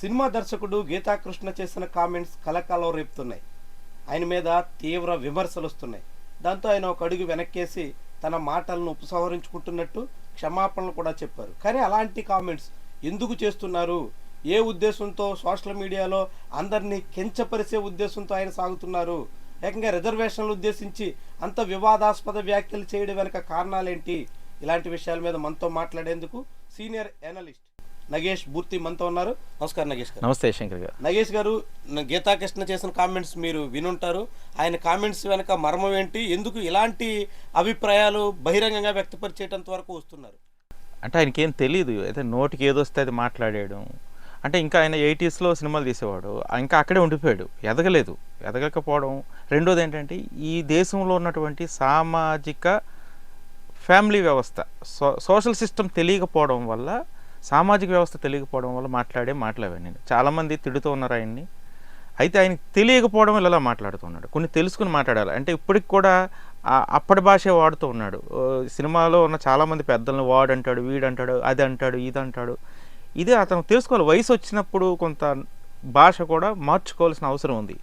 Cinema దర్శకుడు గీతాకృష్ణ చేసిన comments కలకాలం రేపుతున్నాయి. ఆయన మీద తీవ్ర విమర్శలు వస్తున్నాయి. దాంతో ఆయన ఒక అడుగు వెనక్కేసి తన మాటలను ఉపసంహరించుకుంటున్నట్టు క్షమాపణలు కూడా చెప్పారు. కానీ అలాంటి కామెంట్స్ ఎందుకు చేస్తున్నారు? ఏ ఉద్దేశంతో సోషల్ మీడియాలో అందరినీ కించపరిచే ఉద్దేశంతో ఆయన సాగుతున్నారు? ఏకంగా రిజర్వేషన్లు ఉద్దేశించి అంత వివాదాస్పద వ్యాఖ్యలు చేయడం వెనక కారణాలేంటి? ఇలాంటి విషయాల మీద మనతో మాట్లాడేందుకు సీనియర్ ఎనలిస్ట్ నగేష్ బూర్తి మనతో ఉన్నారు. నమస్కారం నగేష్ గారు. నమస్తే శంకర్ గారు. నగేష్ గారు గీతాకృష్ణ చేసిన కామెంట్స్ మీరు వినుంటారు. ఆయన కామెంట్స్ వెనక మర్మం ఏంటి? ఎందుకు ఇలాంటి అభిప్రాయాలు బహిరంగంగా వ్యక్తపరిచేటంత వరకు వస్తున్నారు? అంటే ఆయనకి ఏం తెలియదు అయితే నోటికి ఏదో వస్తే అది మాట్లాడేయడం. అంటే ఇంకా ఆయన ఎయిటీస్లో సినిమాలు తీసేవాడు. ఇంకా అక్కడే ఉండిపోయాడు. ఎదగలేదు. ఎదగకపోవడం. రెండోది ఏంటంటే ఈ దేశంలో ఉన్నటువంటి సామాజిక ఫ్యామిలీ వ్యవస్థ సో సోషల్ సిస్టమ్ తెలియకపోవడం వల్ల సామాజిక వ్యవస్థ తెలియకపోవడం వల్ల మాట్లాడే మాట్లాడాను నేను చాలామంది తిడుతూ ఉన్నారు ఆయన్ని. అయితే ఆయనకి తెలియకపోవడం వల్ల ఇలా మాట్లాడుతున్నాడు. కొన్ని తెలుసుకుని మాట్లాడాలి. అంటే ఇప్పటికి కూడా అప్పటి భాషే వాడుతూ ఉన్నాడు. సినిమాలో ఉన్న చాలామంది పెద్దలను వాడు అంటాడు వీడు అంటాడు అది అంటాడు ఇది అంటాడు ఇదే అతను తెలుసుకోవాలి. వయసు వచ్చినప్పుడు కొంత భాష కూడా మార్చుకోవాల్సిన అవసరం ఉంది.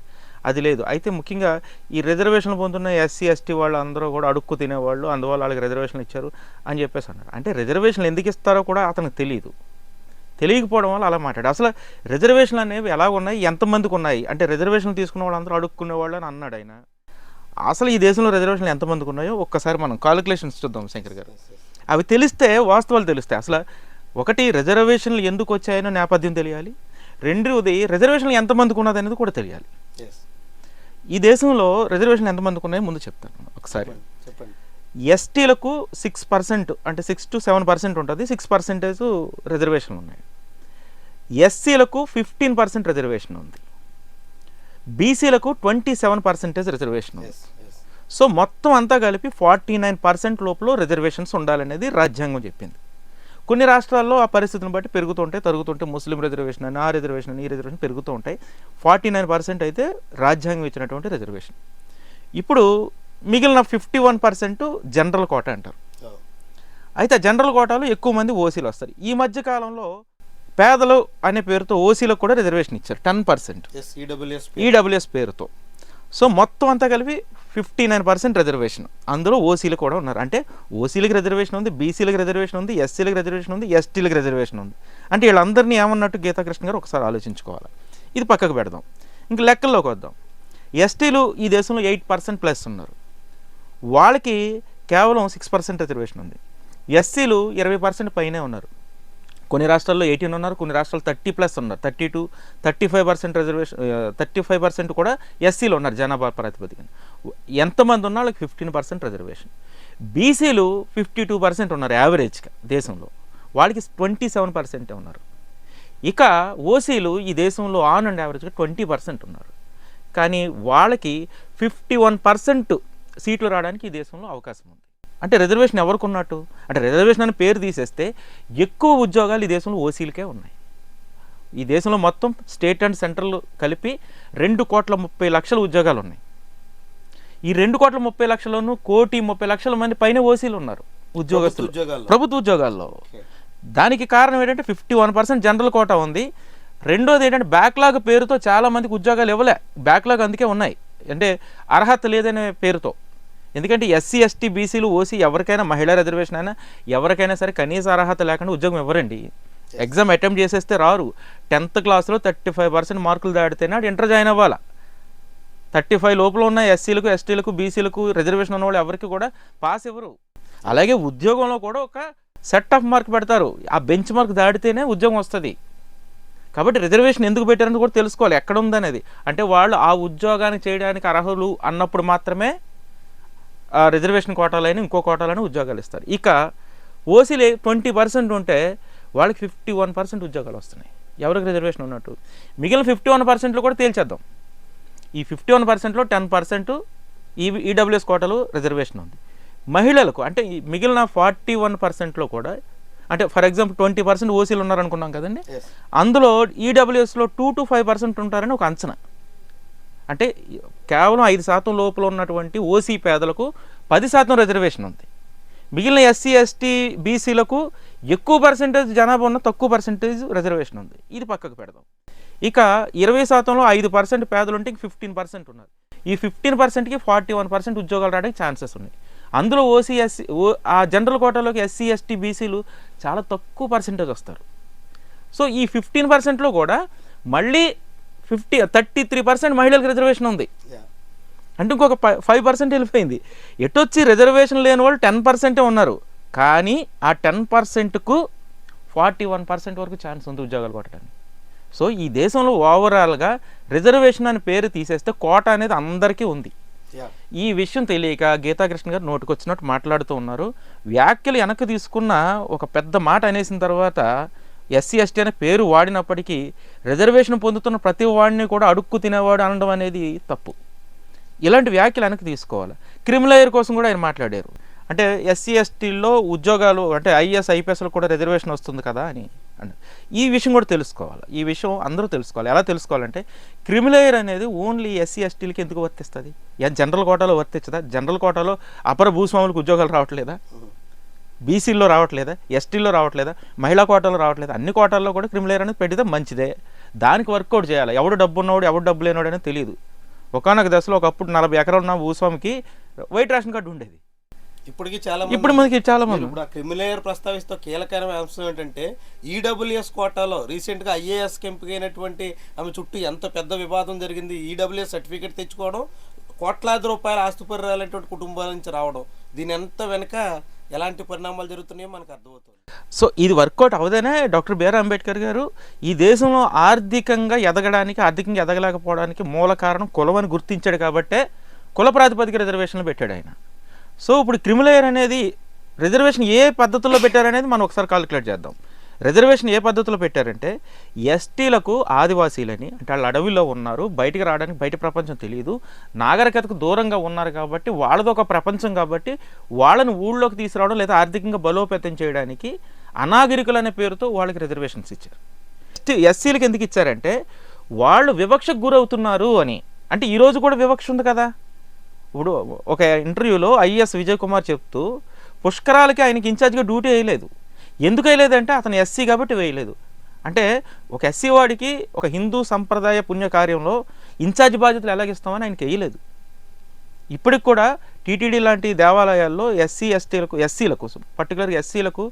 అది లేదు. అయితే ముఖ్యంగా ఈ రిజర్వేషన్లు పొందుతున్న ఎస్సీ ఎస్టీ వాళ్ళు అందరూ కూడా అడుక్కు తినేవాళ్ళు. అందువల్ల వాళ్ళకి రిజర్వేషన్లు ఇచ్చారు అని చెప్పేసి అన్నారు. అంటే రిజర్వేషన్లు ఎందుకు ఇస్తారో కూడా అతనికి తెలియదు తెలియకపోవడం వల్ల అలా మాట్లాడు అసలు రిజర్వేషన్లు అనేవి ఎలా ఉన్నాయి? ఎంతమందికి ఉన్నాయి? అంటే రిజర్వేషన్లు తీసుకున్న వాళ్ళందరూ అడుక్కునే వాళ్ళు అని అన్నాడు ఆయన. అసలు ఈ దేశంలో రిజర్వేషన్లు ఎంతమందికి ఉన్నాయో ఒక్కసారి మనం కాలిక్యులేషన్స్ చూద్దాం శంకర్ గారు. అవి తెలిస్తే వాస్తవాలు తెలుస్తాయి. అసలు ఒకటి రిజర్వేషన్లు ఎందుకు వచ్చాయనో నేపథ్యం తెలియాలి. రెండవది రిజర్వేషన్లు ఎంతమందికి ఉన్నది అనేది కూడా తెలియాలి. ఈ దేశంలో రిజర్వేషన్లు ఎంతమందికి ఉన్నాయో ముందు చెప్తాను ఒకసారి. ఎస్టీలకు సిక్స్ పర్సెంట్ అంటే సిక్స్ టు సెవెన్ పర్సెంట్ ఉంటుంది సిక్స్ పర్సెంటేజ్ రిజర్వేషన్లు ఉన్నాయి. ఎస్సీలకు ఫిఫ్టీన్ పర్సెంట్ రిజర్వేషన్ ఉంది. బీసీలకు ట్వంటీ సెవెన్ పర్సెంటేజ్ రిజర్వేషన్ ఉంది. సో మొత్తం అంతా కలిపి ఫార్టీ నైన్ పర్సెంట్ లోపల రిజర్వేషన్స్ ఉండాలనేది రాజ్యాంగం చెప్పింది. కొన్ని రాష్ట్రాల్లో ఆ పరిస్థితిని బట్టి పెరుగుతుంటాయి తరుగుతుంటే ముస్లిం రిజర్వేషన్ అని ఆ రిజర్వేషన్ అని ఈ రిజర్వేషన్ పెరుగుతూ ఉంటాయి. ఫార్టీ నైన్ పర్సెంట్ అయితే రాజ్యాంగం ఇచ్చినటువంటి రిజర్వేషన్. ఇప్పుడు మిగిలిన fifty one percent general quota అంటారు. అయితే జనరల్ కోటాలో ఎక్కువ మంది ఓసీలు వస్తారు. ఈ మధ్య కాలంలో పేదలు అనే పేరుతో ఓసీలకు కూడా రిజర్వేషన్ ఇచ్చారు టెన్ పర్సెంట్. ఈడబ్ల్యూఎస్ పేరుతో. సో మొత్తం అంతా కలిపి ఫిఫ్టీ నైన్ పర్సెంట్ రిజర్వేషన్ అందులో ఓసీలు కూడా ఉన్నారు. అంటే ఓసీలకు రిజర్వేషన్ ఉంది బీసీలకు రిజర్వేషన్ ఉంది ఎస్సీలకు రిజర్వేషన్ ఉంది ఎస్టీలకు రిజర్వేషన్ ఉంది. అంటే వీళ్ళందరినీ ఏమన్నట్టు గీతాకృష్ణ గారు ఒకసారి ఆలోచించుకోవాలి. ఇది పక్కకు పెడదాం. ఇంక లెక్కల్లోకి వద్దాం. ఎస్టీలు ఈ దేశంలో ఎయిట్ పర్సెంట్ ప్లస్ ఉన్నారు. వాళ్ళకి కేవలం సిక్స్ పర్సెంట్ రిజర్వేషన్ ఉంది. ఎస్సీలు ఇరవై పర్సెంట్ పైనే ఉన్నారు. కొన్ని రాష్ట్రాల్లో ఎయిటీన్ ఉన్నారు కొన్ని రాష్ట్రాలు థర్టీ ప్లస్ ఉన్నారు. Thirty to thirty five percent reservation thirty five percent కూడా ఎస్సీలు ఉన్నారు జనాభా ప్రాతిపదికన ఎంతమంది ఉన్న వాళ్ళకి ఫిఫ్టీన్ పర్సెంట్ రిజర్వేషన్. బీసీలు ఫిఫ్టీ టూ పర్సెంట్ ఉన్నారు యావరేజ్గా దేశంలో. వాళ్ళకి ట్వంటీ సెవెన్ పర్సెంటే ఉన్నారు. ఇక ఓసీలు ఈ దేశంలో ఆన్ అండ్ యావరేజ్గా ట్వంటీ పర్సెంట్ ఉన్నారు. కానీ వాళ్ళకి ఫిఫ్టీ వన్ పర్సెంట్ సీట్లు రావడానికి ఈ దేశంలో అవకాశం ఉంది. అంటే రిజర్వేషన్ ఎవరికి ఉన్నట్టు? అంటే రిజర్వేషన్ అని పేరు తీసేస్తే ఎక్కువ ఉద్యోగాలు ఈ దేశంలో ఓసీలకే ఉన్నాయి. ఈ దేశంలో మొత్తం స్టేట్ అండ్ సెంట్రల్ కలిపి రెండు కోట్ల ముప్పై లక్షల ఉద్యోగాలు ఉన్నాయి. ఈ రెండు కోట్ల ముప్పై లక్షలను కోటి ముప్పై లక్షల మంది పైన ఓసీలు ఉన్నారు ఉద్యోగస్తులు. ప్రభుత్వ ఉద్యోగాల్లో. దానికి కారణం ఏంటంటే fifty one percent general quota ఉంది. రెండోది ఏంటంటే బ్యాక్లాగ్ పేరుతో చాలా మందికి ఉద్యోగాలు ఇవ్వలే. బ్యాక్లాగ్ అందుకే ఉన్నాయి. అంటే అర్హత లేదనే పేరుతో. ఎందుకంటే ఎస్సీ ఎస్టీ బీసీలు ఓసీ ఎవరికైనా మహిళా రిజర్వేషన్ అయినా ఎవరికైనా సరే కనీస అర్హత లేకుండా ఉద్యోగం ఇవ్వరండి. ఎగ్జామ్ అటెంప్ట్ చేసేస్తే రారు. టెన్త్ క్లాస్లో థర్టీ ఫైవ్ పర్సెంట్ మార్కులు దాడితేనే ఇంటర్ జాయిన్ అవ్వాలా? థర్టీ ఫైవ్ లోపల ఉన్న ఎస్సీలకు ఎస్టీలకు బీసీలకు రిజర్వేషన్ ఉన్న వాళ్ళు ఎవరికి కూడా పాస్ ఇవ్వరు. అలాగే ఉద్యోగంలో కూడా ఒక సెట్ ఆఫ్ మార్క్ పెడతారు. ఆ బెంచ్ మార్క్ దాటితేనే ఉద్యోగం వస్తుంది. కాబట్టి రిజర్వేషన్ ఎందుకు పెట్టారని కూడా తెలుసుకోవాలి. ఎక్కడ ఉందనేది. అంటే వాళ్ళు ఆ ఉద్యోగాన్ని చేయడానికి అర్హులు అన్నప్పుడు మాత్రమే ఆ రిజర్వేషన్ కోటాలని ఇంకో కోటాలని ఉద్యోగాలు ఇస్తారు. ఇక ఓసీలు ట్వంటీ పర్సెంట్ ఉంటే వాళ్ళకి ఫిఫ్టీ వన్ పర్సెంట్ ఉద్యోగాలు వస్తున్నాయి. ఎవరికి రిజర్వేషన్ ఉన్నట్టు? మిగిలిన ఫిఫ్టీ వన్ పర్సెంట్లో కూడా తేల్చేద్దాం. ఈ ఫిఫ్టీ వన్ పర్సెంట్లో టెన్ పర్సెంట్ ఈ ఈడబ్ల్యూఎస్ కోటాలు రిజర్వేషన్ ఉంది. మహిళలకు అంటే ఈ మిగిలిన ఫార్టీ వన్ పర్సెంట్లో కూడా అంటే ఫర్ ఎగ్జాంపుల్ ట్వంటీ పర్సెంట్ ఓసీలు ఉన్నారనుకున్నాం కదండి. అందులో ఈడబ్ల్యూఎస్లో టూ టు ఫైవ్ పర్సెంట్ ఉంటారని ఒక అంచనా. అంటే కేవలం ఐదు శాతం లోపల ఉన్నటువంటి ఓసీ పేదలకు పది శాతం రిజర్వేషన్ ఉంది. మిగిలిన ఎస్సీ ఎస్టీ బీసీలకు ఎక్కువ పర్సెంటేజ్ జనాభా ఉన్న తక్కువ పర్సెంటేజ్ రిజర్వేషన్ ఉంది. ఇది పక్కకు పెడదాం. ఇక ఇరవై శాతంలో ఐదు పర్సెంట్ పేదలు ఉంటే ఫిఫ్టీన్ పర్సెంట్ ఉన్నారు. ఈ ఫిఫ్టీన్ పర్సెంట్కి ఫార్టీ వన్ పర్సెంట్ ఉద్యోగాలు రావడానికి ఛాన్సెస్ ఉన్నాయి. అందులో ఓసీ ఎస్సీ ఓ ఆ జనరల్ కోటాలోకి ఎస్సీ ఎస్టీ బీసీలు చాలా తక్కువ పర్సెంటేజ్ వస్తారు. సో ఈ ఫిఫ్టీన్ పర్సెంట్లో కూడా మళ్ళీ ఫిఫ్టీ థర్టీ త్రీ పర్సెంట్ మహిళలకు రిజర్వేషన్ ఉంది. అంటే ఇంకొక ఫైవ్ పర్సెంట్ వెళ్ళిపోయింది. ఎటొచ్చి రిజర్వేషన్ లేని వాళ్ళు టెన్ పర్సెంటే ఉన్నారు. కానీ ఆ టెన్ పర్సెంట్కు ఫార్టీ వన్ పర్సెంట్ వరకు ఛాన్స్ ఉంది ఉద్యోగాలు కొట్టడానికి. సో ఈ దేశంలో ఓవరాల్గా రిజర్వేషన్ అని పేరు తీసేస్తే కోట అనేది అందరికీ ఉంది. ఈ విషయం తెలియక గీతాకృష్ణ గారు నోటుకొచ్చినట్టు మాట్లాడుతూ ఉన్నారు. వ్యాఖ్యలు వెనక్కి తీసుకున్న ఒక పెద్ద మాట అనేసిన తర్వాత ఎస్సీ ఎస్టీ అనే పేరు వాడినప్పటికీ రిజర్వేషన్ పొందుతున్న ప్రతి వాడిని కూడా అడుక్కు తినేవాడు అనడం అనేది తప్పు. ఇలాంటి వ్యాఖ్యలు వెనక్కి తీసుకోవాలి. క్రిమినల్ కోసం కూడా ఆయన మాట్లాడారు. అంటే ఎస్సీ ఎస్టీల్లో ఉద్యోగాలు అంటే ఐఎస్ ఐపీఎస్లో కూడా రిజర్వేషన్ వస్తుంది కదా అని ఈ విషయం కూడా తెలుసుకోవాలి. ఈ విషయం అందరూ తెలుసుకోవాలి. ఎలా తెలుసుకోవాలంటే క్రిమిలేయర్ అనేది ఓన్లీ ఎస్సీ ఎస్టీలకి ఎందుకు వర్తిస్తుంది? జనరల్ కోటాలో వర్తించదా? జనరల్ కోటాలో అపర భూస్వాములకు ఉద్యోగాలు రావట్లేదా? బీసీల్లో రావట్లేదా? ఎస్టీల్లో రావట్లేదా? మహిళా కోటాలో రావట్లేదా? అన్ని కోటాల్లో కూడా క్రిమిలేయర్ అనేది పెడితే మంచిదే. దానికి వర్కౌట్ చేయాలి. ఎవడు డబ్బు ఉన్నవాడు ఎవడు డబ్బు లేనివాడు అనేది తెలియదు ఒకనొక దశలో ఒకప్పుడు నలభై ఎకరాలు ఉన్న భూస్వామికి వైట్ రేషన్ కార్డు ఉండేది. ఇప్పటికీ చాలా ఇప్పుడు మనకి చాలా మంది. ఇప్పుడు ఆ క్రిమిలేయర్ ప్రస్తావిస్తూ కీలకమైన అంశం ఏంటంటే ఈడబ్ల్యూఎస్ కోటాలో రీసెంట్గా ఐఏఎస్ ఎంపికైనటువంటి ఆమె చుట్టూ ఎంత పెద్ద వివాదం జరిగింది ఈడబ్ల్యూఎస్ సర్టిఫికేట్ తెచ్చుకోవడం కోట్లాది రూపాయల ఆస్తిపరాలైనటువంటి కుటుంబాల నుంచి రావడం దీని ఎంత వెనక ఎలాంటి పరిణామాలు జరుగుతున్నాయో మనకు అర్థమవుతుంది. సో ఇది వర్కౌట్ అవదనే? డాక్టర్ బిఆర్ అంబేద్కర్ గారు? ఈ దేశంలో ఆర్థికంగా ఎదగడానికి ఆర్థికంగా ఎదగలేకపోవడానికి మూల కారణం కులం అని గుర్తించాడు కాబట్టే కుల ప్రాతిపదిక రిజర్వేషన్లు పెట్టాడు ఆయన. సో ఇప్పుడు క్రిమిలేయర్ అనేది రిజర్వేషన్ ఏ పద్ధతిలో పెట్టారనేది మనం ఒకసారి కాలిక్యులేట్ చేద్దాం. రిజర్వేషన్ ఏ పద్ధతిలో పెట్టారంటే ఎస్టీలకు ఆదివాసీలని అంటే వాళ్ళు అడవిలో ఉన్నారు బయటికి రావడానికి బయట ప్రపంచం తెలియదు నాగరికతకు దూరంగా ఉన్నారు కాబట్టి వాళ్ళది ఒక ప్రపంచం కాబట్టి వాళ్ళని ఊళ్ళోకి తీసుకురావడం లేదా ఆర్థికంగా బలోపేతం చేయడానికి అనాగరికులు అనే పేరుతో వాళ్ళకి రిజర్వేషన్స్ ఇచ్చారు. ఎస్టీ ఎస్సీలకు ఎందుకు ఇచ్చారంటే వాళ్ళు వివక్షకు గురవుతున్నారు అని. అంటే ఈరోజు కూడా వివక్ష ఉంది కదా? ఇప్పుడు ఒక ఇంటర్వ్యూలో ఐఎస్ విజయ్ కుమార్ చెప్తూ పుష్కరాలకి ఆయనకి ఇన్ఛార్జ్గా డ్యూటీ వేయలేదు. ఎందుకు వేయలేదంటే అతను ఎస్సీ కాబట్టి వేయలేదు. అంటే ఒక ఎస్సీ వాడికి ఒక హిందూ సంప్రదాయ పుణ్యకార్యంలో ఇన్ఛార్జ్ బాధ్యతలు ఎలాగిస్తామని ఆయనకి వేయలేదు. ఇప్పటికి కూడా టీటీడీ లాంటి దేవాలయాల్లో ఎస్సీ ఎస్టీలకు ఎస్సీలకు పర్టికులర్గా ఎస్సీలకు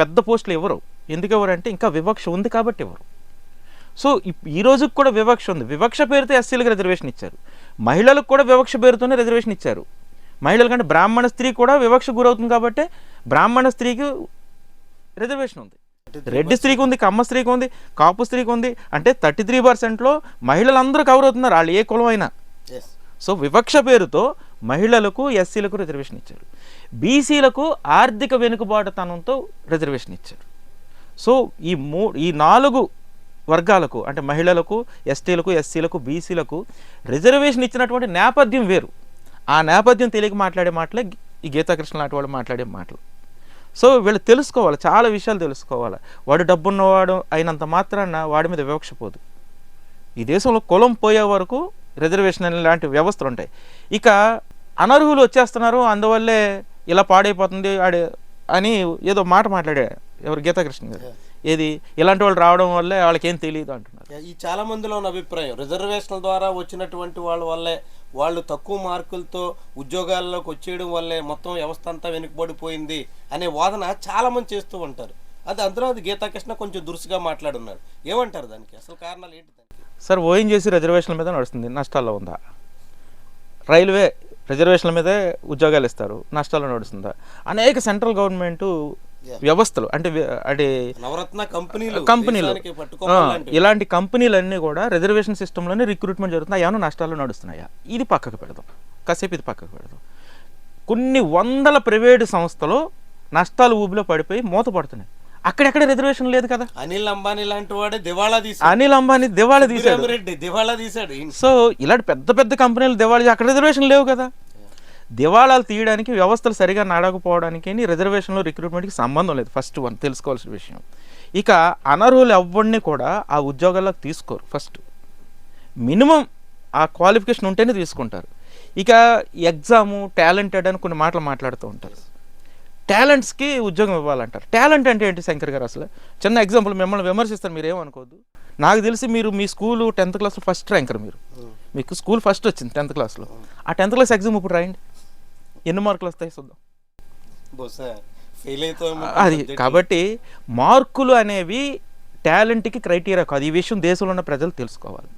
పెద్ద పోస్టులు ఇవ్వరు ఎందుకు ఇవ్వరంటే ఇంకా వివక్ష ఉంది కాబట్టి ఇవ్వరు సో ఈ రోజుకి కూడా వివక్ష ఉంది. వివక్ష పేరుతో ఎస్సీలకు రిజర్వేషన్ ఇచ్చారు. మహిళలకు కూడా వివక్ష పేరుతోనే రిజర్వేషన్ ఇచ్చారు. మహిళల కంటే బ్రాహ్మణ స్త్రీ కూడా వివక్ష గురవుతుంది కాబట్టి బ్రాహ్మణ స్త్రీకి రిజర్వేషన్ ఉంది. రెడ్డి స్త్రీకి ఉంది కమ్మ స్త్రీకి ఉంది కాపు స్త్రీకి ఉంది అంటే థర్టీ త్రీ పర్సెంట్లో మహిళలందరూ కవర్ అవుతున్నారు వాళ్ళు ఏ కులం అయినా. సో వివక్ష పేరుతో మహిళలకు ఎస్సీలకు రిజర్వేషన్ ఇచ్చారు. బీసీలకు ఆర్థిక వెనుకబాటుతనంతో రిజర్వేషన్ ఇచ్చారు. సో ఈ మూ ఈ నాలుగు వర్గాలకు అంటే మహిళలకు ఎస్టీలకు ఎస్సీలకు బీసీలకు రిజర్వేషన్ ఇచ్చినటువంటి నేపథ్యం వేరు. ఆ నేపథ్యం తెలియక మాట్లాడే మాటలే ఈ గీతాకృష్ణ లాంటి వాళ్ళు మాట్లాడే మాటలు. సో వీళ్ళు తెలుసుకోవాలి చాలా విషయాలు తెలుసుకోవాలి. వాడు డబ్బున్నవాడు అయినంత మాత్రాన వాడి మీద వివక్ష పోదు. ఈ దేశంలో కులం పోయే వరకు రిజర్వేషన్ అనే లాంటి వ్యవస్థలు ఉంటాయి. ఇక అనర్హులు వచ్చేస్తున్నారు అందువల్లే ఇలా పాడైపోతుంది అని ఏదో మాట మాట్లాడే ఎవరు? గీతాకృష్ణ గారు. ఏది? ఇలాంటి వాళ్ళు రావడం వల్లే వాళ్ళకి ఏం తెలియదు అంటున్నారు. ఈ చాలా మందిలో ఉన్న అభిప్రాయం రిజర్వేషన్ల ద్వారా వచ్చినటువంటి వాళ్ళ వల్లే వాళ్ళు తక్కువ మార్కులతో ఉద్యోగాల్లోకి వచ్చేయడం వల్లే మొత్తం వ్యవస్థ అంతా వెనుకబడిపోయింది అనే వాదన చాలా మంది చేస్తూ ఉంటారు. అది అందులో అది గీతాకృష్ణ కొంచెం దురుసుగా మాట్లాడున్నాడు ఏమంటారు దానికి? అసలు కారణాలు ఏంటి సార్ ఓఎన్జీసీ రిజర్వేషన్ల మీద నడుస్తుంది నష్టాల్లో ఉందా? రైల్వే రిజర్వేషన్ల మీదే ఉద్యోగాలు ఇస్తారు నష్టాల్లో నడుస్తుందా? అనేక సెంట్రల్ గవర్నమెంట్. వ్యవస్థలు. అంటే అంటే నవరత్న కంపెనీలు కంపెనీలు. ఇలాంటి కంపెనీలన్నీ కూడా రిజర్వేషన్ సిస్టంలోనే రిక్రూట్మెంట్ జరుగుతున్నాయి ఏమైనా నష్టాలు నడుస్తున్నాయా. ఇది పక్కకు పెడదాం. కాసేపు ఇది పక్కకు పెడదాం. కొన్ని వందల ప్రైవేటు సంస్థలు నష్టాలు ఊబిలో పడిపోయి మూతపడుతున్నాయి. అక్కడెక్కడ రిజర్వేషన్ లేదు కదా? అనిల్ అంబానీ లాంటి వాడే దివాళా తీసాడు అనిల్ అంబానీ దివాళా తీశాడు. రెడ్డి దివాళా తీసాడు సో ఇలాంటి పెద్ద పెద్ద కంపెనీలు దివాళా అక్కడ రిజర్వేషన్ లేవు కదా? దివాళాలు తీయడానికి వ్యవస్థలు సరిగా నడకపోవడానికి రిజర్వేషన్లో రిక్రూట్మెంట్కి సంబంధం లేదు. ఫస్ట్ వన్ తెలుసుకోవాల్సిన విషయం. ఇక అనర్హులు ఎవరిని కూడా ఆ ఉద్యోగాల్లోకి తీసుకోరు. ఫస్ట్ మినిమం ఆ క్వాలిఫికేషన్ ఉంటేనే తీసుకుంటారు. ఇక ఎగ్జాము టాలెంటెడ్ అని కొన్ని మాటలు మాట్లాడుతూ ఉంటారు. టాలెంట్స్కి ఉద్యోగం ఇవ్వాలంటారు. టాలెంట్ అంటే ఏంటి శంకర్ గారు అసలు? చిన్న ఎగ్జాంపుల్ మిమ్మల్ని విమర్శిస్తారు మీరు ఏమనుకోవద్దు. నాకు తెలిసి మీరు మీ స్కూల్ టెన్త్ క్లాస్లో ఫస్ట్ ర్యాంకర్ మీరు. మీకు స్కూల్ ఫస్ట్ వచ్చింది టెన్త్ క్లాస్లో ఆ టెన్త్ క్లాస్ ఎగ్జామ్ ఇప్పుడు రాయండి. ఎన్ని మార్కులు వస్తాయి చూద్దాం. ఫెయిల్ అది. కాబట్టి మార్కులు అనేవి టాలెంట్కి క్రైటీరియా కాదు. ఈ విషయం దేశంలో ఉన్న ప్రజలు తెలుసుకోవాలి.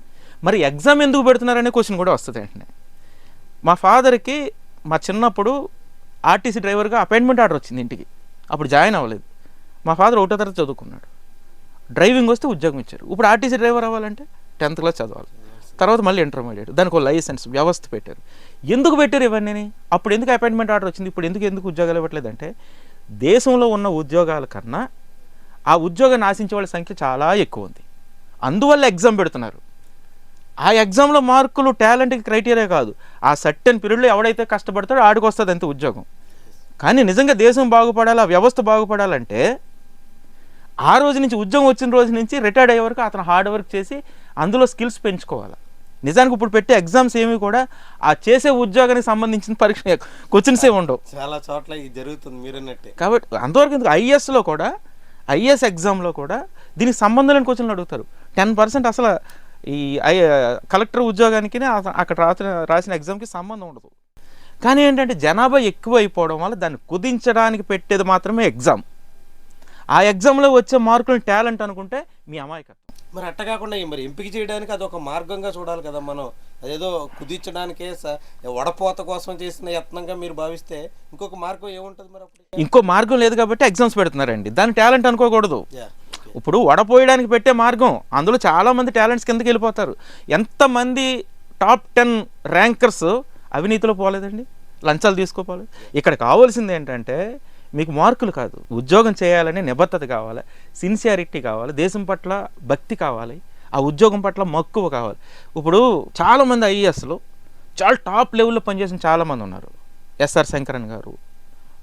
మరి ఎగ్జామ్ ఎందుకు పెడుతున్నారనే క్వశ్చన్ కూడా వస్తుంది వెంటనే. మా ఫాదర్కి మా చిన్నప్పుడు ఆర్టీసీ డ్రైవర్గా అపాయింట్మెంట్ ఆర్డర్ వచ్చింది ఇంటికి. అప్పుడు జాయిన్ అవ్వలేదు. మా ఫాదర్ ఒకటో తరగతి చదువుకున్నాడు. డ్రైవింగ్ వస్తే ఉద్యోగం ఇచ్చారు. ఇప్పుడు ఆర్టీసీ డ్రైవర్ అవ్వాలంటే టెన్త్ క్లాస్ చదవాలి. తర్వాత మళ్ళీ ఇంటర్మీడియట్. దానికి ఒక లైసెన్స్ వ్యవస్థ పెట్టారు. ఎందుకు పెట్టారు ఇవన్నీ అప్పుడు ఎందుకు అపాయింట్మెంట్ ఆర్డర్ వచ్చింది? ఇప్పుడు ఎందుకు ఎందుకు ఉద్యోగాలు ఇవ్వట్లేదంటే దేశంలో ఉన్న ఉద్యోగాల కన్నా ఆ ఉద్యోగం ఆశించే వాళ్ళ సంఖ్య చాలా ఎక్కువ ఉంది. అందువల్ల ఎగ్జామ్ పెడుతున్నారు. ఆ ఎగ్జామ్లో మార్కులు టాలెంట్కి క్రైటీరియా కాదు. ఆ సర్టెన్ పీరియడ్లో ఎవడైతే కష్టపడతాడో ఆడికి వస్తుంది అంత ఉద్యోగం. కానీ నిజంగా దేశం బాగుపడాలి ఆ వ్యవస్థ బాగుపడాలంటే ఆ రోజు నుంచి ఉద్యోగం వచ్చిన రోజు నుంచి రిటైర్డ్ అయ్యే వరకు అతను హార్డ్ వర్క్ చేసి అందులో స్కిల్స్ పెంచుకోవాలి? నిజానికి ఇప్పుడు పెట్టే ఎగ్జామ్స్ ఏమి కూడా ఆ చేసే ఉద్యోగానికి సంబంధించిన పరీక్ష క్వశ్చన్సే ఉండవు. చాలా చోట్ల ఇది జరుగుతుంది మీరన్నట్టే. కాబట్టి అంతవరకు ఐఏఎస్లో కూడా ఐఏఎస్ ఎగ్జామ్లో కూడా దీనికి సంబంధం లేని క్వశ్చన్లు అడుగుతారు. టెన్ పర్సెంట్ అసలు ఈ ఐ కలెక్టర్ ఉద్యోగానికి అక్కడ రాసిన రాసిన ఎగ్జామ్కి సంబంధం ఉండదు. కానీ ఏంటంటే జనాభా ఎక్కువ అయిపోవడం వల్ల దాన్ని కుదించడానికి పెట్టేది మాత్రమే ఎగ్జామ్ ఆ ఎగ్జామ్లో వచ్చే మార్కులు టాలెంట్ అనుకుంటే మీ అమాయకత్వం. మరి అట్ట కాకుండా మరి ఎంపిక చేయడానికి అది ఒక మార్గంగా చూడాలి కదా మనం. అదేదో కుదించడానికే వడపోత కోసం చేసిన యత్నంగా మీరు భావిస్తే ఇంకొక మార్గం ఏముంటుంది మరి అప్పుడు? ఇంకో మార్గం లేదు కాబట్టి ఎగ్జామ్స్ పెడుతున్నారండి. దాన్ని టాలెంట్ అనుకోకూడదు. ఇప్పుడు వడపోయడానికి పెట్టే మార్గం అందులో చాలామంది టాలెంట్స్ కిందకి వెళ్ళిపోతారు. ఎంతమంది టాప్ టెన్ ర్యాంకర్స్ అవినీతిలో పోలేదండి? లంచాలు తీసుకోపోలేదు ఇక్కడ కావాల్సింది ఏంటంటే మీకు మార్కులు కాదు. ఉద్యోగం చేయాలనే నిబద్ధత కావాలి. సిన్సియారిటీ కావాలి. దేశం పట్ల భక్తి కావాలి. ఆ ఉద్యోగం పట్ల మక్కువ కావాలి. ఇప్పుడు చాలామంది ఐఏఎస్లు చాలా టాప్ లెవెల్లో పనిచేసిన చాలామంది ఉన్నారు. ఎస్ఆర్ శంకరన్ గారు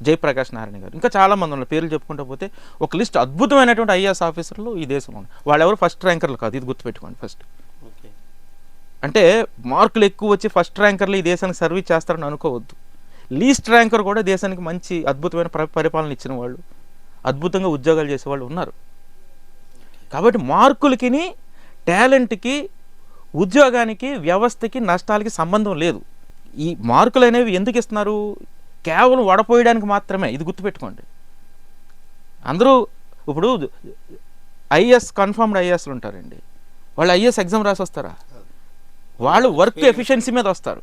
జయప్రకాష్ నారాయణ గారు. ఇంకా చాలామంది ఉన్నారు. పేర్లు చెప్పుకుంటూ పోతే ఒక లిస్ట్ అద్భుతమైనటువంటి ఐఏఎస్ ఆఫీసర్లు ఈ దేశంలో ఉన్నారు. వాళ్ళెవరు? ఫస్ట్ ర్యాంకర్లు కాదు. ఇది గుర్తుపెట్టుకోండి ఫస్ట్ ఓకే. అంటే మార్కులు ఎక్కువ వచ్చి ఫస్ట్ ర్యాంకర్లు ఈ దేశానికి సర్వీస్ చేస్తారని అనుకోవద్దు. లీస్ట్ ర్యాంకర్ కూడా దేశానికి మంచి అద్భుతమైన ప్ర- పరిపాలన ఇచ్చిన వాళ్ళు అద్భుతంగా ఉద్యోగాలు చేసే వాళ్ళు ఉన్నారు. కాబట్టి మార్కులకి టాలెంట్కి ఉద్యోగానికి వ్యవస్థకి నష్టాలకి సంబంధం లేదు. ఈ మార్కులు అనేవి ఎందుకు ఇస్తున్నారు? కేవలం వడపోయడానికి మాత్రమే. ఇది గుర్తుపెట్టుకోండి. అందరూ ఇప్పుడు ఐఏఎస్ కన్ఫర్మ్డ్ ఐఏఎస్లు ఉంటారండి. వాళ్ళు ఐఏఎస్ ఎగ్జామ్ రాసి వస్తారా? వాళ్ళు వర్క్ ఎఫిషియన్సీ మీద వస్తారు.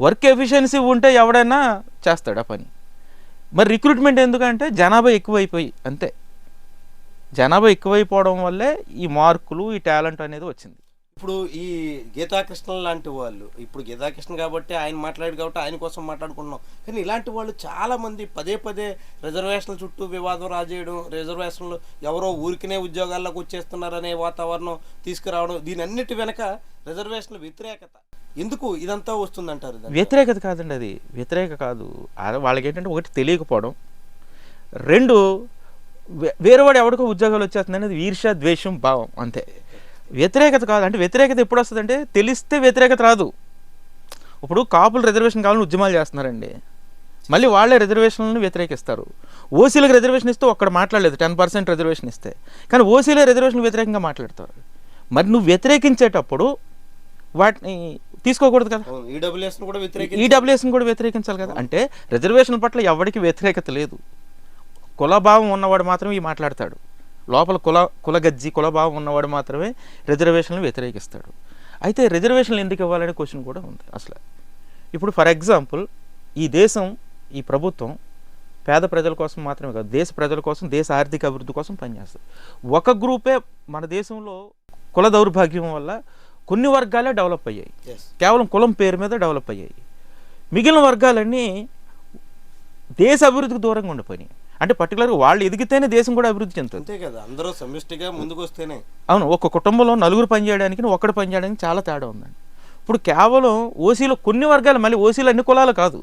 వర్క్ ఎఫిషియన్సీ ఉంటే ఎవడైనా చేస్తాడు ఆ పని. మరి రిక్రూట్మెంట్ ఎందుకంటే జనాభా ఎక్కువైపోయి అంతే. జనాభా ఎక్కువైపోవడం వల్లే ఈ మార్కులు ఈ టాలెంట్ అనేది వచ్చింది. ఇప్పుడు ఈ గీతాకృష్ణ లాంటి వాళ్ళు ఇప్పుడు గీతాకృష్ణ కాబట్టి ఆయన మాట్లాడు కాబట్టి ఆయన కోసం మాట్లాడుకుంటున్నాం. కానీ ఇలాంటి వాళ్ళు చాలామంది పదే పదే రిజర్వేషన్ల చుట్టూ వివాదం రాజేయడం రిజర్వేషన్లు ఎవరో ఊరికినే ఉద్యోగాల్లోకి వచ్చేస్తున్నారనే వాతావరణం తీసుకురావడం దీనన్నిటి వెనక రిజర్వేషన్ల వ్యతిరేకత. ఎందుకు ఇదంతా వస్తుందంటారు వ్యతిరేకత కాదండి అది. వ్యతిరేక కాదు. వాళ్ళకి ఏంటంటే ఒకటి తెలియకపోవడం. రెండు వే- వేరేవాడు ఎవరికో ఉద్యోగాలు వచ్చేస్తుంది అనేది ఈర్ష ద్వేషం భావం అంతే. వ్యతిరేకత కాదు. అంటే వ్యతిరేకత ఎప్పుడు వస్తుందంటే తెలిస్తే వ్యతిరేకత రాదు. ఇప్పుడు కాపులు రిజర్వేషన్ కావాలని ఉద్యమాలు చేస్తున్నారండి. మళ్ళీ వాళ్ళే రిజర్వేషన్లను వ్యతిరేకిస్తారు. ఓసీలకు రిజర్వేషన్ ఇస్తే ఒక్కడ మాట్లాడలేదు. టెన్ పర్సెంట్ రిజర్వేషన్ ఇస్తే. కానీ ఓసీలే రిజర్వేషన్ వ్యతిరేకంగా మాట్లాడతారు. మరి నువ్వు వ్యతిరేకించేటప్పుడు వాటిని తీసుకోకూడదు కదా. అవును ఈడబ్ల్యూఎస్ కూడా వ్యతిరేకి ఈడబ్ల్యూఎస్ని కూడా వ్యతిరేకించాలి కదా. అంటే రిజర్వేషన్ పట్ల ఎవరికి వ్యతిరేకత లేదు. కులభావం ఉన్నవాడు మాత్రమే ఈ మాట్లాడతాడు. లోపల కుల కులగజ్జి కులభావం ఉన్నవాడు మాత్రమే రిజర్వేషన్లు వ్యతిరేకిస్తాడు. అయితే రిజర్వేషన్లు ఎందుకు ఇవ్వాలనే క్వశ్చన్ కూడా ఉంది అసలు. ఇప్పుడు ఫర్ ఎగ్జాంపుల్ ఈ దేశం ఈ ప్రభుత్వం పేద ప్రజల కోసం మాత్రమే కాదు దేశ ప్రజల కోసం దేశ ఆర్థిక అభివృద్ధి కోసం పనిచేస్తుంది. ఒక గ్రూపే మన దేశంలో కుల దౌర్భాగ్యం వల్ల కొన్ని వర్గాలే డెవలప్ అయ్యాయి. కేవలం కులం పేరు మీద డెవలప్ అయ్యాయి. మిగిలిన వర్గాలన్నీ దేశ అభివృద్ధికి దూరంగా ఉండిపోయినాయి. అంటే పర్టికులర్గా వాళ్ళు ఎదిగితేనే దేశం కూడా అభివృద్ధి చెందుతుంది. అంతే కదా అందరూ సమిష్టిగా ముందుకు వస్తేనే అవును ఒక కుటుంబంలో నలుగురు పని చేయడానికి ఒక్కడు పని చేయడానికి చాలా తేడా ఉందండి. ఇప్పుడు కేవలం ఓసీలో కొన్ని వర్గాలు మళ్ళీ ఓసీలో అన్ని కులాలు కాదు.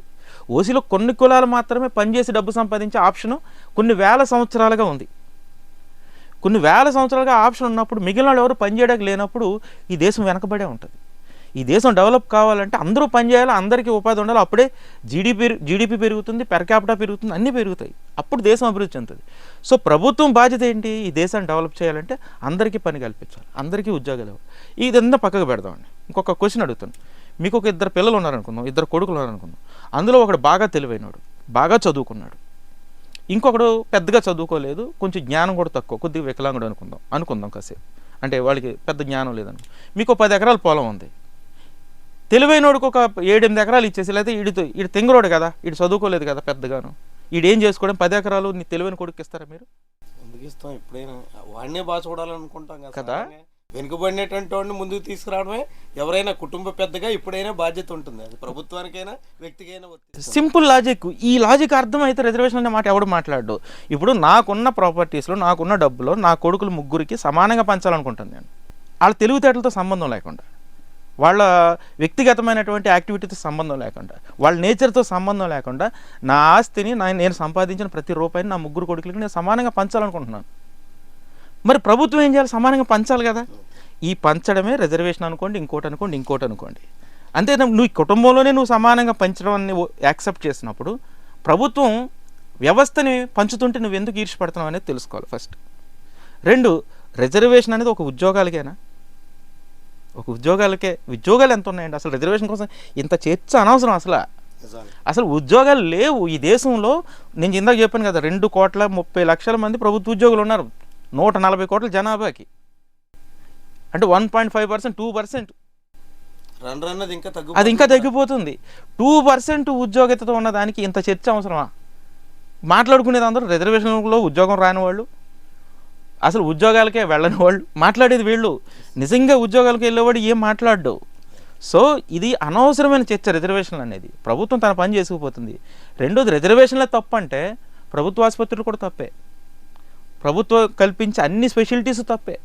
ఓసీలో కొన్ని కులాలు మాత్రమే పనిచేసి డబ్బు సంపాదించే ఆప్షను కొన్ని వేల సంవత్సరాలుగా ఉంది. కొన్ని వేల సంవత్సరాలుగా ఆప్షన్ ఉన్నప్పుడు మిగిలిన వాళ్ళు ఎవరు పనిచేయడానికి లేనప్పుడు ఈ దేశం వెనకబడే ఉంటుంది. ఈ దేశం డెవలప్ కావాలంటే అందరూ పనిచేయాలి అందరికీ ఉపాధి ఉండాలి అప్పుడే జీడిపి జీడిపి పెరుగుతుంది పెర్ క్యాపిటా పెరుగుతుంది అన్నీ పెరుగుతాయి. అప్పుడు దేశం అభివృద్ధి చెందుతుంది. సో ప్రభుత్వం బాధ్యత ఏంటి? ఈ దేశాన్ని డెవలప్ చేయాలంటే అందరికీ పని కల్పించాలి అందరికీ ఉద్యోగాలు ఇవ్వాలి. ఇదంతా పక్కకు పెడదామండి ఇంకొక క్వశ్చన్ అడుగుతాను. మీకు ఒక ఇద్దరు పిల్లలు ఉన్నారనుకుందాం ఇద్దరు కొడుకులు ఉన్నారనుకుందాం. అందులో ఒకడు బాగా తెలివైనడు బాగా చదువుకున్నాడు. ఇంకొకడు పెద్దగా చదువుకోలేదు కొంచెం జ్ఞానం కూడా తక్కువ కొద్దిగా వికలాంగుడు అనుకుందాం అనుకుందాం కాసేపు. అంటే వాడికి పెద్ద జ్ఞానం లేదనుకో. మీకు పది ఎకరాల పొలం ఉంది. తెలివైనోడికి ఒక ఏడెనిమిది ఎకరాలు ఇచ్చేసి లేకపోతే ఈడితో ఈడు తెంగరోడు కదా ఈడు చదువుకోలేదు కదా పెద్దగాను. ఈడేం చేసుకోవడం పది ఎకరాలు నీ తెలివైన కొడుకు ఇస్తారా మీరు? ఇస్తాం? ఎప్పుడైనా వాడినే బాగా చూడాలనుకుంటాం కదా. వెనుకబడినటువంటి వాడిని ముందుకు తీసుకురావడమే ఎవరైనా కుటుంబ పెద్దగా ఇప్పుడైనా బాధ్యత ఉంటుంది. అది ప్రభుత్వానికైనా వ్యక్తికైనా సింపుల్ లాజిక్. ఈ లాజిక్ అర్థమైతే రిజర్వేషన్ అనే మాట ఎవడు మాట్లాడు ఇప్పుడు నాకున్న ప్రాపర్టీస్లో నాకున్న డబ్బులో నా కొడుకులు ముగ్గురికి సమానంగా పంచాలనుకుంటాను నేను. వాళ్ళ తెలివితేటలతో సంబంధం లేకుండా వాళ్ళ వ్యక్తిగతమైనటువంటి యాక్టివిటీతో సంబంధం లేకుండా వాళ్ళ నేచర్తో సంబంధం లేకుండా నా ఆస్తిని నా నేను సంపాదించిన ప్రతి రూపాయిని నా ముగ్గురు కొడుకులకి నేను సమానంగా పంచాలనుకుంటున్నాను. మరి ప్రభుత్వం ఏం చేయాలి? సమానంగా పంచాలి కదా. ఈ పంచడమే రిజర్వేషన్ అనుకోండి ఇంకోటి అనుకోండి ఇంకోటి అనుకోండి. అంతే నువ్వు ఈ కుటుంబంలోనే నువ్వు సమానంగా పంచడం అని యాక్సెప్ట్ చేసినప్పుడు ప్రభుత్వం వ్యవస్థని పంచుతుంటే నువ్వు ఎందుకు ఈర్ష్పడుతున్నావు అనేది తెలుసుకోవాలి ఫస్ట్ రెండు రిజర్వేషన్ అనేది ఒక ఉద్యోగాలకేనా? ఒక ఉద్యోగాలకే ఉద్యోగాలు ఎంత ఉన్నాయండి? అసలు రిజర్వేషన్ కోసం ఇంత చర్చ అనవసరం అసలు. అసలు ఉద్యోగాలు లేవు. ఈ దేశంలో నేను ఇందాక చెప్పాను కదా రెండు కోట్ల ముప్పై లక్షల మంది ప్రభుత్వ ఉద్యోగులు ఉన్నారు. నూట నలభై కోట్ల జనాభాకి. అంటే one point five percent two percent. అది ఇంకా తగ్గు అది ఇంకా తగ్గిపోతుంది. టూ పర్సెంట్ ఉద్యోగితతో ఉన్న దానికి ఇంత చర్చ అవసరమా? మాట్లాడుకునేది అందరూ రిజర్వేషన్లో ఉద్యోగం రాని వాళ్ళు అసలు ఉద్యోగాలకే వెళ్ళని వాళ్ళు మాట్లాడేది వీళ్ళు. నిజంగా ఉద్యోగాలకు వెళ్ళేవాడు ఏం మాట్లాడ్డు? సో ఇది అనవసరమైన చర్చ రిజర్వేషన్లు అనేది. ప్రభుత్వం తన పని చేసుకుపోతుంది. రెండోది రిజర్వేషన్లే తప్పు అంటే ప్రభుత్వ ఆసుపత్రులు కూడా తప్పే. ప్రభుత్వం కల్పించే అన్ని స్పెషాలిటీస్ తప్పే.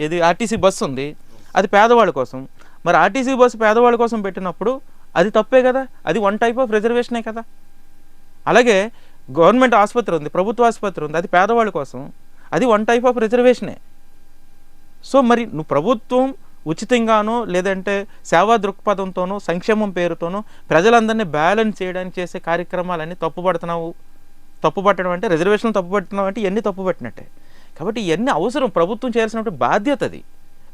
ఇది ఆర్టీసీ బస్సు ఉంది అది పేదవాళ్ళ కోసం. మరి ఆర్టీసీ బస్సు పేదవాళ్ళ కోసం పెట్టినప్పుడు అది తప్పే కదా? అది వన్ టైప్ ఆఫ్ రిజర్వేషనే కదా? అలాగే గవర్నమెంట్ ఆసుపత్రి ఉంది ప్రభుత్వ ఆసుపత్రి ఉంది అది పేదవాళ్ళ కోసం. అది వన్ టైప్ ఆఫ్ రిజర్వేషనే సో మరి నువ్వు ప్రభుత్వం ఉచితంగానో లేదంటే సేవా దృక్పథంతోనో సంక్షేమం పేరుతోనో ప్రజలందరినీ బ్యాలెన్స్ చేయడానికి చేసే కార్యక్రమాలన్నీ తప్పుపడుతున్నావు. తప్పు పట్టడం అంటే రిజర్వేషన్లు తప్పుపడుతున్నావు అంటే ఇవన్నీ తప్పుపట్టినట్టే. కాబట్టి ఇవన్నీ అవసరం. ప్రభుత్వం చేయాల్సినటువంటి బాధ్యత అది.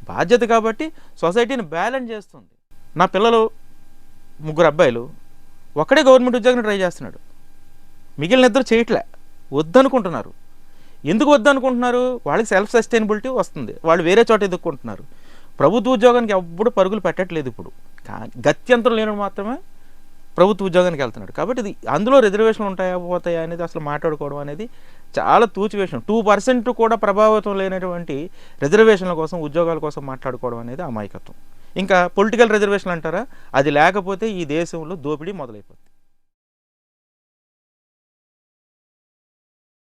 బాధ్యత కాబట్టి సొసైటీని బ్యాలెన్స్ చేస్తుంది. నా పిల్లలు ముగ్గురు అబ్బాయిలు ఒకడే గవర్నమెంట్ ఉద్యోగం ట్రై చేస్తున్నాడు. మిగిలిన ఇద్దరు చేయట్లే. వద్దనుకుంటున్నారు. ఎందుకు వద్దనుకుంటున్నారు? వాళ్ళకి సెల్ఫ్ సస్టైనబిలిటీ వస్తుంది. వాళ్ళు వేరే చోట ఎదుర్కొంటున్నారు ప్రభుత్వ ఉద్యోగానికి ఎప్పుడు పరుగులు పెట్టట్లేదు ఇప్పుడు. గత్యంతరం లేని మాత్రమే ప్రభుత్వ ఉద్యోగానికి వెళ్తున్నాడు. కాబట్టి ఇది అందులో రిజర్వేషన్లు ఉంటాయా పోతాయా అనేది అసలు మాట్లాడుకోవడం అనేది చాలా తూచి విషయం టూ పర్సెంట్ కూడా ప్రభావితం లేనటువంటి రిజర్వేషన్ల కోసం ఉద్యోగాల కోసం మాట్లాడుకోవడం అనేది అమాయకత్వం. ఇంకా పొలిటికల్ రిజర్వేషన్ అంటారా? అది లేకపోతే ఈ దేశంలో దోపిడీ మొదలైపోతుంది